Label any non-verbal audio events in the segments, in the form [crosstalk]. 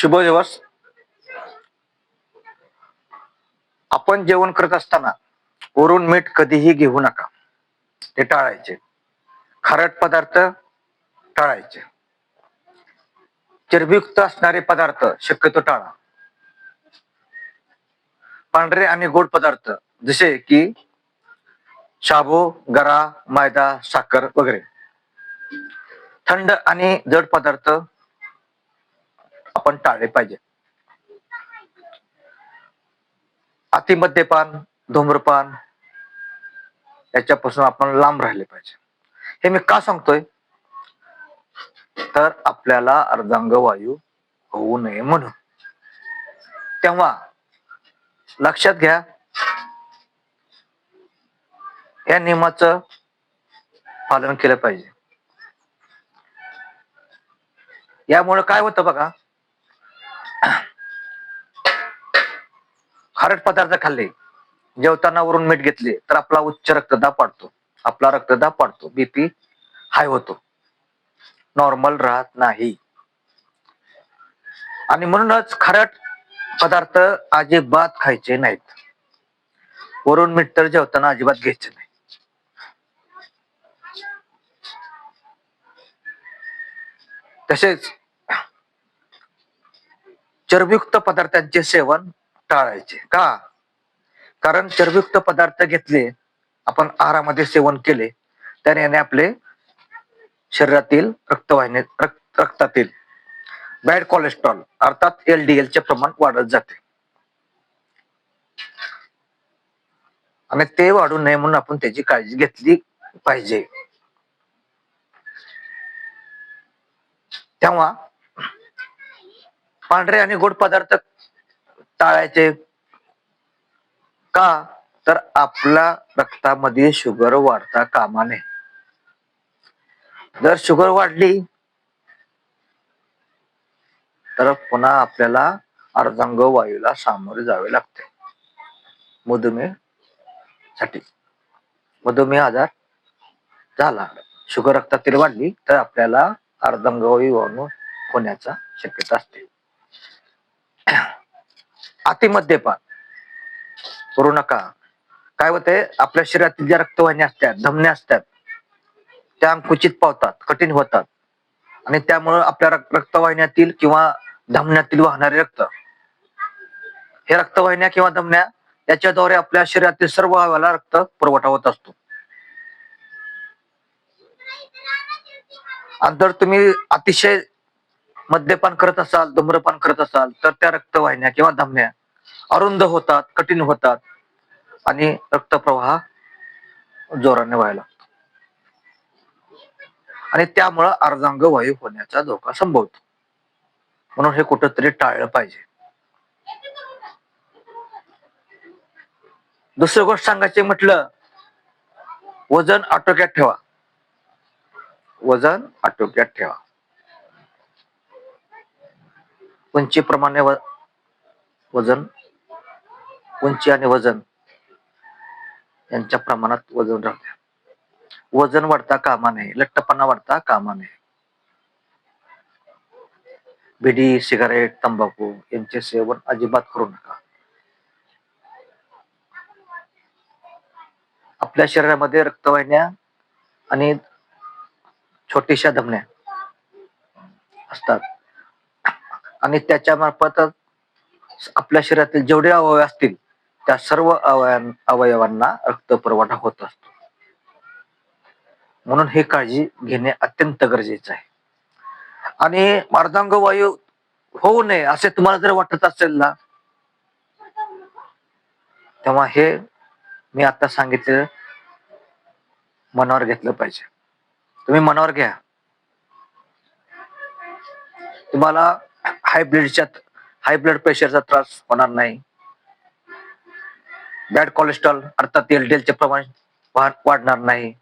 शुभ दिवस. आपण जेवण करत असताना वरून मीठ कधीही घेऊ नका. ते टाळायचे. खारट पदार्थ टाळायचे. चरबीयुक्त असणारे पदार्थ शक्यतो टाळा. पांढरे आणि गोड पदार्थ जसे की शाबू गरा मैदा साखर वगैरे. थंड आणि जड पदार्थ आपण टाळले पाहिजे. अतिमद्यपान धूम्रपान याच्यापासून आपण लांब राहिले पाहिजे. हे मी का सांगतोय? तर आपल्याला अर्धांग वायू होऊ नये म्हणून. तेव्हा लक्षात घ्या या नियमाचं पालन केलं पाहिजे. यामुळे काय होतं बघा? खारट पदार्थ खाल्ले. जेवताना वरून मीठ घेतले तर आपला उच्च रक्तदाब वाढतो. आपला रक्तदाब वाढतो. बीपी हाय होतो. नॉर्मल राहत नाही. आणि म्हणूनच खारट पदार्थ अजिबात खायचे नाहीत. वरून मीठ तर जेवताना अजिबात घ्यायचे नाही. तसेच चरबीयुक्त पदार्थांचे सेवन टाळायचे. का? कारण चरबीयुक्त पदार्थ घेतले आपण आहारामध्ये सेवन केले तर याने आपले शरीरातील रक्तवाहिनी रक्त रक्तातील बॅड कोलेस्ट्रॉल अर्थात एलडीएल चे प्रमाण वाढत जाते. आणि ते वाढू नये म्हणून आपण त्याची काळजी घेतली पाहिजे. तेव्हा पांढरे आणि गोड पदार्थ टाळायचे? का? तर आपल्या रक्तामध्ये शुगर वाढता कामा नये जर शुगर वाढली तर पुन्हा आपल्याला अर्धांग वायूला सामोरे जावे लागते. मधुमेहसाठी मधुमेह आजार झाला. शुगर रक्तातील वाढली तर आपल्याला अर्धांग वायू होण्याचा शक्यता असते. अतिमद्यपान करू नका. काय होते आपल्या शरीरातील ज्या रक्तवाहिन्या असतात धमन्या असतात त्या अंकुचित पावतात कठीण होतात. आणि त्यामुळं आपल्या रक्तवाहिन्यातील किंवा धमन्यातील वाहणारे रक्त हे रक्तवाहिन्या किंवा धमन्या याच्याद्वारे आपल्या शरीरातील सर्व अवयवाला रक्त पुरवठा होत असतो. आणि जर तुम्ही अतिशय मद्यपान करत असाल धूम्रपान करत असाल तर त्या रक्तवाहिन्या किंवा धमन्या अरुंद होतात कठीण होतात आणि रक्तप्रवाह जोराने व्हायला लागतो. आणि त्यामुळं अर्धांग वायू होण्याचा धोका संभवतो. म्हणून हे कुठंतरी टाळलं पाहिजे. दुसरी गोष्ट सांगायची म्हटलं वजन आटोक्यात ठेवा. वजन आटोक्यात ठेवा. उंचीप्रमाणे व- वजन उंची आणि वजन यांच्या प्रमाणात वजन राहते वजन वाढता कामा नये लठ्ठपणा वाढता कामा नये. बिडी सिगारेट तंबाखू यांचे सेवन अजिबात करू नका. आपल्या शरीरामध्ये रक्तवाहिन्या आणि छोटीशा धमन्या असतात. आणि त्याच्या मार्फत आपल्या शरीरातील जेवढे अवयव असतील त्या सर्व अवयव अवयवांना रक्त पुरवठा होत असतो. म्हणून ही काळजी घेणे अत्यंत गरजेचं आहे. आणि मार्दांग वायू होऊ नये असे तुम्हाला जर वाटत असेल ना तेव्हा हे मी आता सांगितलं मनावर घेतलं पाहिजे. तुम्ही मनावर घ्या. तुम्हाला हाय ब्लडच्या हाय ब्लड प्रेशरचा त्रास होणार नाही. बॅड कोलेस्ट्रॉल अर्थात एलडीएलचे प्रमाण वाढणार नाही.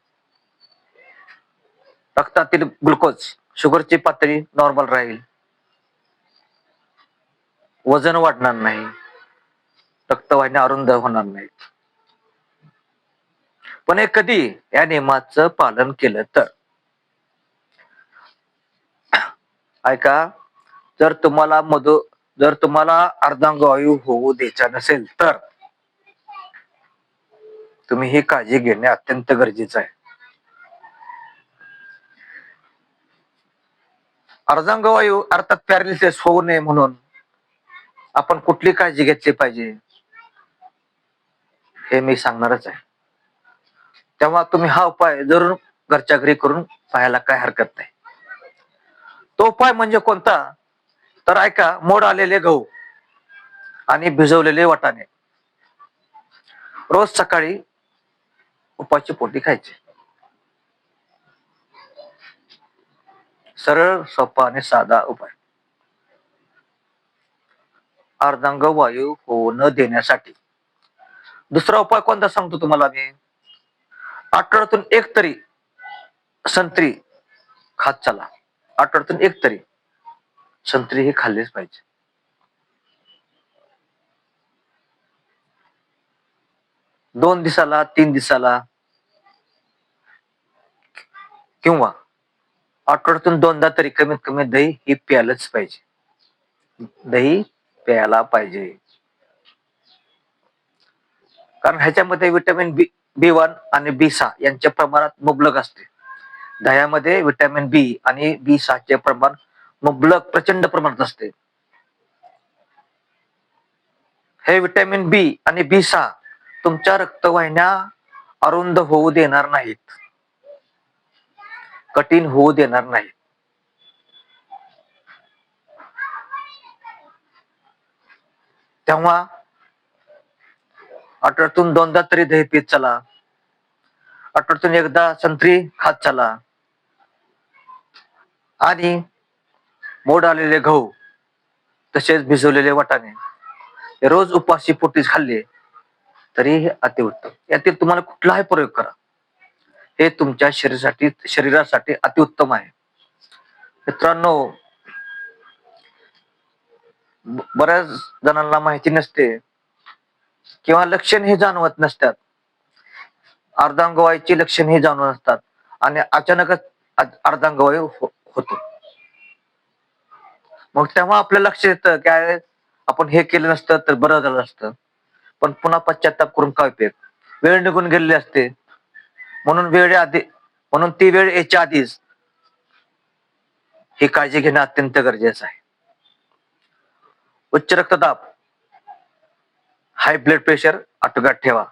रक्तातील ग्लुकोज शुगरची पातळी नॉर्मल राहील. वजन वाढणार नाही. रक्तवाहिन्या अरुंद होणार नाहीत. पण हे कधी? या नियमाचं पालन केलं तर. ऐका जर तुम्हाला मधु जर तुम्हाला अर्धांगवायू होऊ द्यायचा नसेल तर. तुम्ही ही काळजी घेणे अत्यंत गरजेचं आहे. अर्धांगवायू अर्थात पॅरालिसिस होऊ नये म्हणून आपण कुठली काळजी घेतली पाहिजे? हे मी सांगणारच आहे. तेव्हा तुम्ही हा उपाय जरूर घरच्या घरी करून पाहायला काय हरकत नाही. तो उपाय म्हणजे कोणता? तर ऐका मोड आलेले गहू आणि भिजवलेले वाटाणे. रोज सकाळी उपाचे पोटी खायचे. सरळ सोपा आणि साधा उपाय. अर्धांग वायू होऊ न देण्यासाठी. दुसरा उपाय कोणता सांगतो तुम्हाला मी? आठवड्यातून एक तरी संत्री खात चला. आठवड्यातून एक तरी संत्री ही खाल्लेच पाहिजे. दोन दिसाला तीन दिसाला. किंवा आठवड्यातून दोनदा तरी कमीत कमी दही ही प्यायलाच पाहिजे. दही प्यायला पाहिजे. कारण ह्याच्यामध्ये विटॅमिन बी बी वन आणि बी सहा यांच्या प्रमाणात मुबलक असते. दह्यामध्ये विटॅमिन बी आणि बी सहाचे प्रमाण मुबलक प्रचंड प्रमाणात असते. हे विटॅमिन बी आणि बी सहा तुमच्या रक्तवाहिन्या अरुंद होऊ देणार नाहीत. कठीण होऊ देणार नाहीत. तेव्हा आठवड्यातून दोनदा तरी दही पीत चला. आठवड्यातून एकदा संत्री खात चला. आणि मोड आलेले गहू तसेच भिजवलेले वाटाणे रोज उपाशी पोटीच खाल्ले. तरीही अतिउत्तम यातील तुम्हाला कुठलाही प्रयोग करा. हे तुमच्या शरीरासाठी शरीरासाठी अतिउत्तम आहे. मित्रांनो बऱ्याच जणांना माहिती नसते किंवा लक्षण हे जाणवत नसतात. अर्धांगवायची लक्षण हे जाणवत नसतात आणि अचानकच अर्धांगवाय अर्धांगवायू हो-, होतो. मग तेव्हा आपलं लक्ष येतं काय आपण हे केलं नसतं तर बरं झालं असतं. पण पुन्हा पश्चाताप करून काय उपयोग? वेळ निघून गेलेली असते. म्हणून वेळ आधी म्हणून ती वेळ याच्या आधीच ही काळजी घेणं अत्यंत गरजेचं आहे. उच्च रक्तदाब. हाय ब्लड प्रेशर आटोक्यात ठेवा.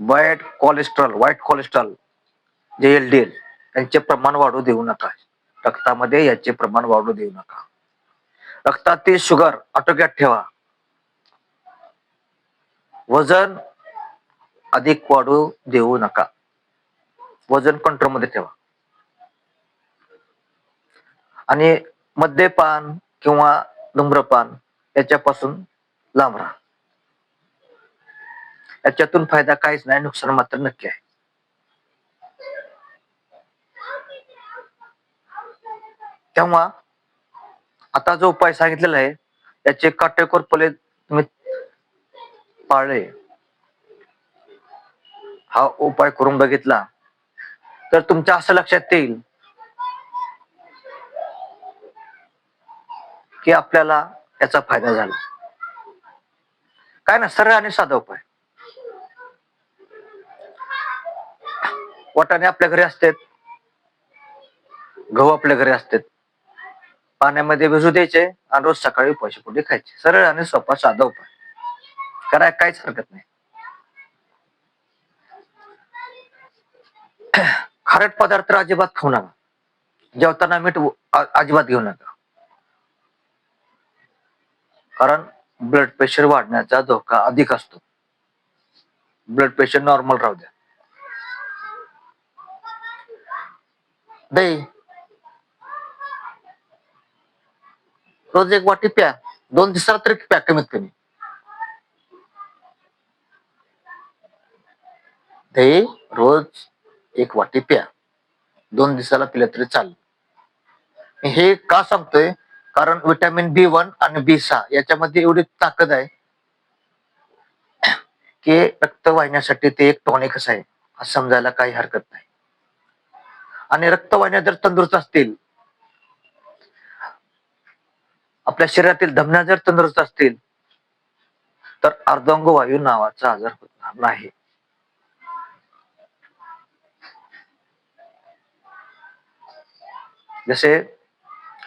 वाईट कोलेस्ट्रॉल वाईट cholesterol J L D L यांचे प्रमाण वाढू देऊ नका. रक्तामध्ये याचे प्रमाण वाढू देऊ नका. रक्तातील शुगर आटोक्यात ठेवा. वजन अधिक वाढू देऊ नका. वजन कंट्रोलमध्ये ठेवा. आणि मद्यपान किंवा धूम्रपान याच्यापासून लांब राहा. याच्यातून फायदा काहीच नाही नुकसान मात्र नक्की आहे. तेव्हा आता जो उपाय सांगितलेला आहे याचे काटेकोरपणे तुम्ही पाळले. हा उपाय करून बघितला. तर तुमच्या असं लक्षात येईल की आपल्याला याचा फायदा झाला. काय ना सरळ आणि साधा उपाय. वाटाणे आपल्या घरी असतात. गहू आपल्या घरी असतात. पाण्यामध्ये भिजू द्यायचे आणि रोज सकाळी उपाशी पोटी खायचे. सरळ आणि सोपा साधा उपाय. कराय काहीच हरकत नाही. [clears throat] खारट पदार्थ अजिबात खाऊ नका. जेवताना मीठ अजिबात घेऊ नका. कारण ब्लड प्रेशर वाढण्याचा धोका अधिक असतो. ब्लड प्रेशर नॉर्मल राहू द्या. दही. रोज एक वाटी प्या दोन दिवसाला तरी प्या कमीत कमी. दही रोज एक वाटी प्या दोन दिवसाला पिलं तरी चालेल. हे का सांगतोय? कारण विटॅमिन बी वन आणि बी सहा याच्यामध्ये एवढी ताकद आहे की रक्त वाहिन्यासाठी ते एक टॉनिकच आहे. समजायला काही हरकत नाही. आणि रक्तवाहिन्या जर तंदुरुस्त असतील आपल्या शरीरातील धमन्या जर तंदुरुस्त असतील तर अर्धांग वायू नावाचा आजार होणार नाही. जसे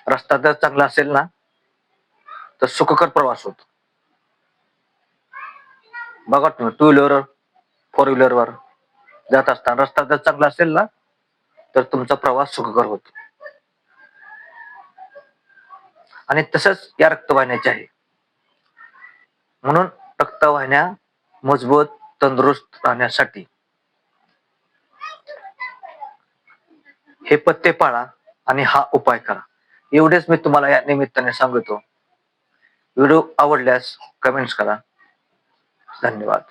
रस्ता जर चांगला असेल ना तर सुखकर प्रवास होतो. बघा तुम्ही टू व्हीलर फोर व्हीलर वर जात असताना रस्ता जर चांगला असेल ना तर तुमचा प्रवास सुखकर होतो. आणि तसंच या रक्तवाहिन्याचे आहे. म्हणून रक्तवाहिन्या मजबूत तंदुरुस्त राहण्यासाठी हे पत्ते पाळा आणि हा उपाय करा. एवढेच मी तुम्हाला या निमित्ताने सांगतो. व्हिडिओ आवडल्यास कमेंट्स करा. धन्यवाद.